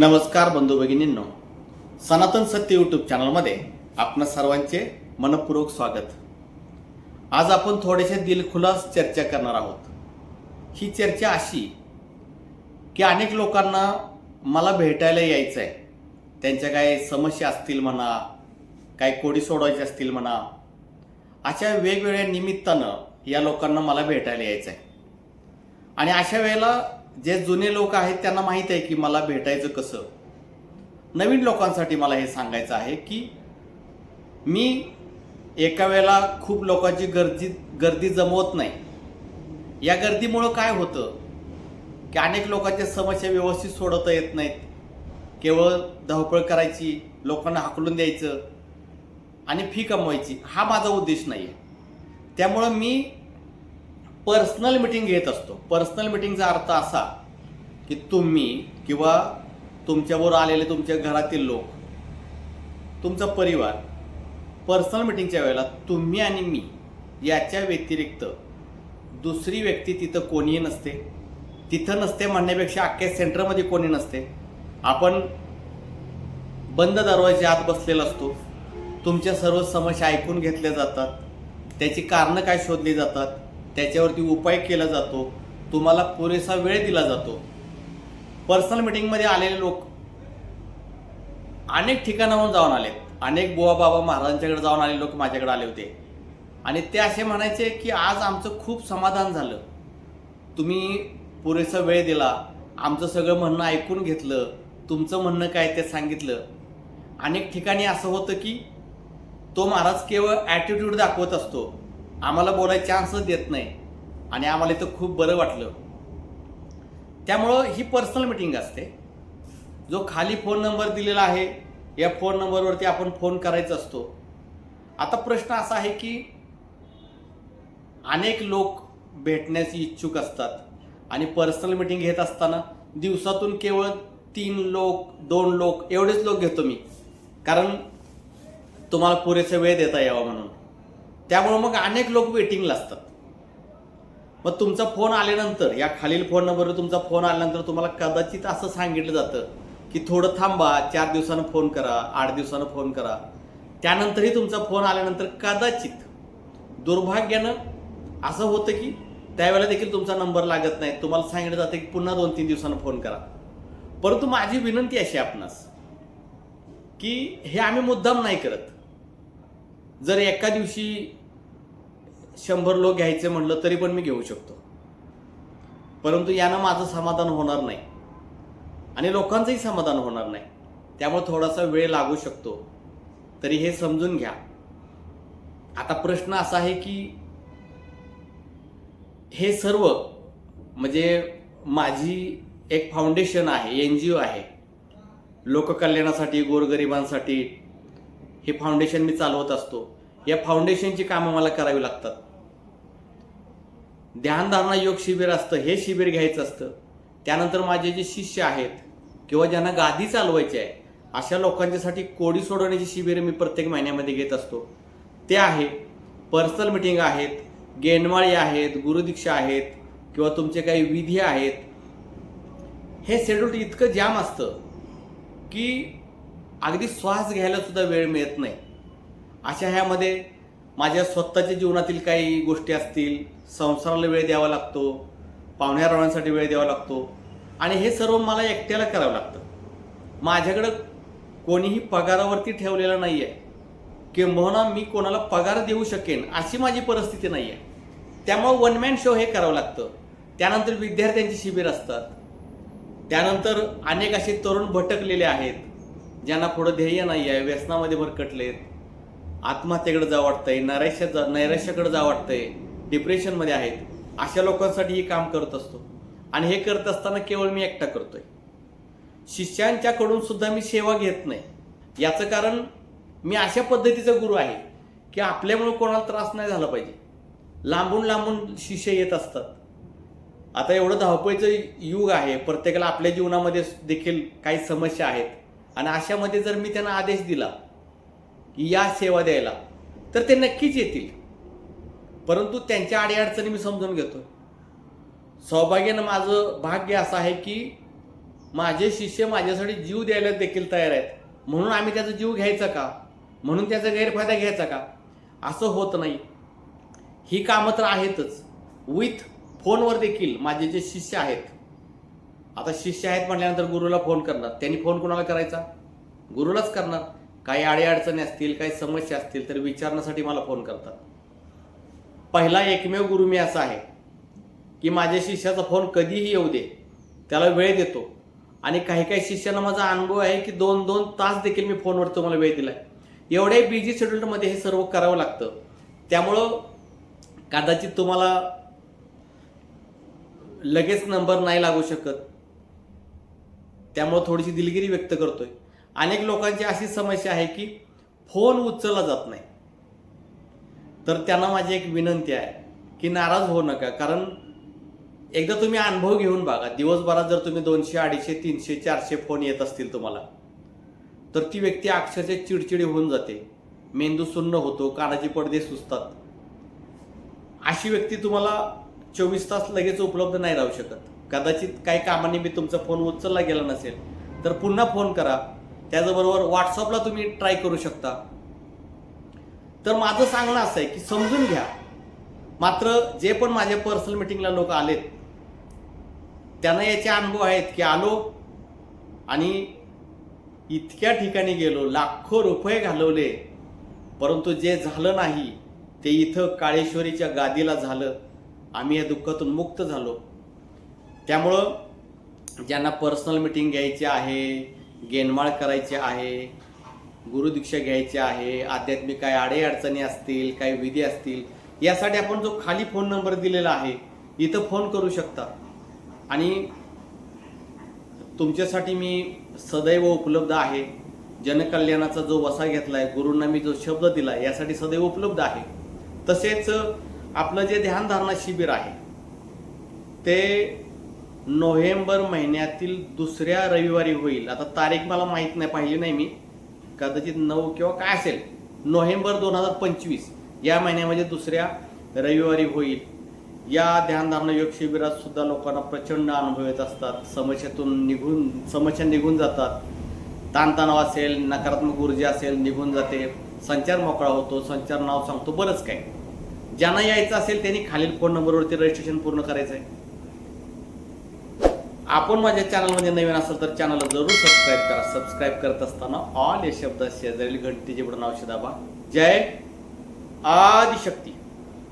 नमस्कार बंधू भगिनींनो. सनातन सत्य यूट्यूब चॅनलमध्ये आपण सर्वांचे मनपूर्वक स्वागत. आज आपण थोडेसे दिलखुलास चर्चा करणार आहोत. ही चर्चा अशी की अनेक लोकांना मला भेटायला यायचं आहे त्यांच्या काही समस्या असतील म्हणा काही कोडी सोडवायचे असतील म्हणा अशा वेगवेगळ्या निमित्तानं या लोकांना मला भेटायला यायचं आहे आणि अशा वेळेला जे जुने लोक आहेत त्यांना माहीत आहे की मला भेटायचं कसं. नवीन लोकांसाठी मला हे सांगायचं आहे की मी एका वेळेला खूप लोकांची गर्दी गर्दी जमवत नाही. या गर्दीमुळं काय होतं? की अनेक लोकांच्या समस्या व्यवस्थित सोडवता येत नाहीत. केवळ धावपळ करायची लोकांना हाकलून द्यायचं आणि फी कमवायची. हा माझा उद्देश नाही आहे त्यामुळं मी पर्सनल मिटिंग घेत असतो. पर्सनल मिटिंगचा अर्थ असा की तुम्ही किंवा तुमच्याबरोबर आलेले तुमच्या घरातील लोक तुमचा परिवार पर्सनल मिटिंगच्या वेळेला तुम्ही आणि मी याच्या व्यतिरिक्त दुसरी व्यक्ती तिथं कोणीही नसते. तिथं नसते म्हणण्यापेक्षा अख्ख्या सेंटरमध्ये कोणी नसते. आपण बंद दरवाजे आत बसलेला असतो. तुमच्या सर्व समस्या ऐकून घेतल्या जातात. त्याची कारणं काय शोधली जातात. त्याच्यावरती उपाय केला जातो तुम्हाला पुरेसा वेळ दिला जातो. पर्सनल मिटिंगमध्ये आलेले लोक अनेक ठिकाणाहून जाऊन आले अनेक बुवा बाबा महाराजांच्याकडे जाऊन आलेले लोक माझ्याकडे आले होते. आणि ते असे म्हणायचे की आज आमचं खूप समाधान झालं. तुम्ही पुरेसा वेळ दिला. आमचं सगळं म्हणणं ऐकून घेतलं. तुमचं म्हणणं काय ते सांगितलं. अनेक ठिकाणी असं होतं की तो महाराज केवळ ॲटिट्यूड दाखवत असतो. आम्हाला बोलायला चान्सच देत नाही. आणि आम्हाला इथं खूप बरं वाटलं. त्यामुळं ही पर्सनल मिटिंग असते. जो खाली फोन नंबर दिलेला आहे या फोन नंबरवरती आपण फोन करायचा असतो. आता प्रश्न असा आहे की अनेक लोक भेटण्याची इच्छुक असतात. आणि पर्सनल मिटिंग घेत असताना दिवसातून केवळ तीन लोक दोन लोक एवढेच लोक घेतो मी. कारण तुम्हाला पुरेसा वेळ देता यावा म्हणून. त्यामुळं मग अनेक लोक वेटिंगला असतात. मग तुमचा फोन आल्यानंतर या खालील फोन नंबरवर तुमचा फोन आल्यानंतर तुम्हाला कदाचित असं सांगितलं जातं की थोडं थांबा चार दिवसानं फोन करा आठ दिवसानं फोन करा. त्यानंतरही तुमचा फोन आल्यानंतर कदाचित दुर्भाग्यानं असं होतं की त्यावेळेला देखील तुमचा नंबर लागत नाही. तुम्हाला सांगितलं जातं की पुन्हा दोन तीन दिवसानं फोन करा. परंतु माझी विनंती अशी आपणास की हे आम्ही मुद्दाम नाही करत. जर एका दिवशी शंभर लोक घ्यायचे म्हटलं तरी पण मी घेऊ शकतो. परंतु यानं माझं समाधान होणार नाही. आणि लोकांचंही समाधान होणार नाही. त्यामुळे थोडासा वेळ लागू शकतो. तरी हे समजून घ्या. आता प्रश्न असा आहे की हे सर्व म्हणजे माझी एक फाउंडेशन आहे एन जी ओ आहे. लोककल्याणासाठी गोरगरिबांसाठी हे फाउंडेशन मी चालवत असतो. या फाउंडेशनची कामं मला करावी लागतात. ध्यानधारणा योग शिबिर असतं हे शिबिर घ्यायचं असतं. त्यानंतर माझे जे शिष्य आहेत किंवा ज्यांना गादी चालवायची आहे अशा लोकांच्यासाठी कोडी सोडवण्याची शिबिरं मी प्रत्येक महिन्यामध्ये घेत असतो. ते आहे पर्सनल मिटिंग आहेत गेंडमाळी आहेत गुरुदीक्षा आहेत किंवा तुमचे काही विधी आहेत. हे शेड्यूल इतकं जाम असतं की अगदी श्वास घ्यायला सुद्धा वेळ मिळत नाही. अशा ह्यामध्ये माझ्या स्वतःच्या जीवनातील काही गोष्टी असतील संसाराला वेळ द्यावा लागतो पाहुण्या पाहुण्यारावणांसाठी वेळ द्यावा लागतो. आणि हे सर्व मला एकट्याला करावं लागतं. माझ्याकडं कोणीही पगारावरती ठेवलेलं नाही आहे किंबहुना मी कोणाला पगार देऊ शकेन अशी माझी परिस्थिती नाही आहे त्यामुळं वन मॅन शो हे करावं लागतं. त्यानंतर विद्यार्थ्यांची शिबिर असतात. त्यानंतर अनेक असे तरुण भटकलेले आहेत ज्यांना पुढं ध्येय नाही आहे व्यसनामध्ये भरकटलेत. आत्महत्येकडे जावं वाटतंय नैराश्य जा नैराश्याकडे जा वाटतंय डिप्रेशनमध्ये आहेत. अशा लोकांसाठी हे काम करत असतो. आणि हे करत असताना केवळ मी एकटा करतोय. शिष्यांच्याकडून सुद्धा मी सेवा घेत नाही. याचं कारण मी अशा पद्धतीचा गुरु आहे की आपल्यामुळे कोणाला त्रास नाही झाला पाहिजे. लांबून लांबून शिष्य येत असतात. आता एवढं धावपळीचं युग आहे प्रत्येकाला आपल्या जीवनामध्ये देखील काही समस्या आहेत. आणि अशामध्ये जर मी त्यांना आदेश दिला या सेवा द्यायला. तर ते नक्कीच येतील. परंतु त्यांच्या अडीअडचणी मी समजून घेतो सौभाग्यानं माझं भाग्य असं आहे की माझे शिष्य माझ्यासाठी जीव द्यायला देखील तयार आहेत. म्हणून आम्ही त्याचा जीव घ्यायचा का? म्हणून त्याचा गैरफायदा घ्यायचा का? असं होत नाही. ही कामं तर आहेतच. विथ फोनवर देखील माझे जे शिष्य आहेत. आता शिष्य आहेत म्हटल्यानंतर गुरुला फोन करणार. त्यांनी फोन कोणाला करायचा? गुरुलाच करणार. काही अडीअडचणी असतील काही समस्या असतील तर विचारण्यासाठी मला फोन करतात. पहिला एकमेव गुरु मी असा आहे की माझ्या शिष्याचा फोन कधीही येऊ दे त्याला वेळ देतो. आणि काही काही शिष्यांना माझा अनुभव आहे की दोन दोन तास देखील मी फोनवर तुम्हाला वेळ दिलाय. एवढ्या बिझी शेड्यूलमध्ये हे सर्व करावं लागतं. त्यामुळं कदाचित तुम्हाला लगेच नंबर नाही लागू शकत. त्यामुळं थोडीशी दिलगिरी व्यक्त करतोय. अनेक लोकांची अशी समस्या आहे की फोन उचलला जात नाही. तर त्यांना माझी एक विनंती आहे की नाराज होऊ नका कारण एकदा तुम्ही अनुभव घेऊन बघा दिवसभरात जर तुम्ही दोनशे अडीचशे तीनशे चारशे फोन येत असतील तुम्हाला तर ती व्यक्ती अक्षरशः चिडचिडी होऊन जाते मेंदू सुन्न होतो कानाचे पडदे सुचतात अशी व्यक्ती तुम्हाला चोवीस तास लगेच उपलब्ध नाही राहू शकत. कदाचित काही कामाने मी तुमचा फोन उचलला गेला नसेल तर पुन्हा फोन करा. त्याचबरोबर व्हॉट्सअपला तुम्ही ट्राय करू शकता. तर माझं सांगणं असं आहे की समजून घ्या. मात्र जे पण माझ्या पर्सनल मिटिंगला लोक आलेत त्यांना याचे अनुभव आहेत की आलो आणि इतक्या ठिकाणी गेलो लाखो रुपये घालवले परंतु जे झालं नाही ते इथं काळेश्वरीच्या गादीला झालं आम्ही या दुःखातून मुक्त झालो. त्यामुळं ज्यांना पर्सनल मिटिंग घ्यायची आहे गेनमाळ करायची आहे गुरुदीक्षा घ्यायची आहे आध्यात्मिक काही अडेअडचणी असतील काही विधी असतील यासाठी आपण जो खाली फोन नंबर दिलेला आहे इथं फोन करू शकता. आणि तुमच्यासाठी मी सदैव उपलब्ध आहे. जनकल्याणाचा जो वसा घेतला आहे गुरूंना मी जो शब्द दिला यासाठी सदैव उपलब्ध आहे. तसेच आपलं जे ध्यानधारणा शिबिर आहे ते नोव्हेंबर महिन्यातील दुसऱ्या रविवारी होईल. आता तारीख मला माहीत नाही पाहिली नाही मी. कदाचित नऊ किंवा काय असेल. नोव्हेंबर दोन हजार पंचवीस या महिन्यामध्ये दुसऱ्या रविवारी होईल. या ध्यानधारणा योग शिबिरात सुद्धा लोकांना प्रचंड अनुभव येत असतात. समस्येतून निघून समस्या निघून जातात. ताणतणाव असेल नकारात्मक ऊर्जा असेल निघून जाते. संचार मोकळा होतो संचार नाव सांगतो बरंच काय ज्यांना यायचं असेल त्यांनी खालील फोन नंबरवरती रजिस्ट्रेशन पूर्ण करायचं आहे आपण माझ्या चॅनलमध्ये नवीन असाल तर चॅनलला जरूर सबस्क्राईब करा. सबस्क्राईब करत असताना ऑल या शब्द शेजारील घंटीचे बटन औषध दाबा. जय आदिशक्ती.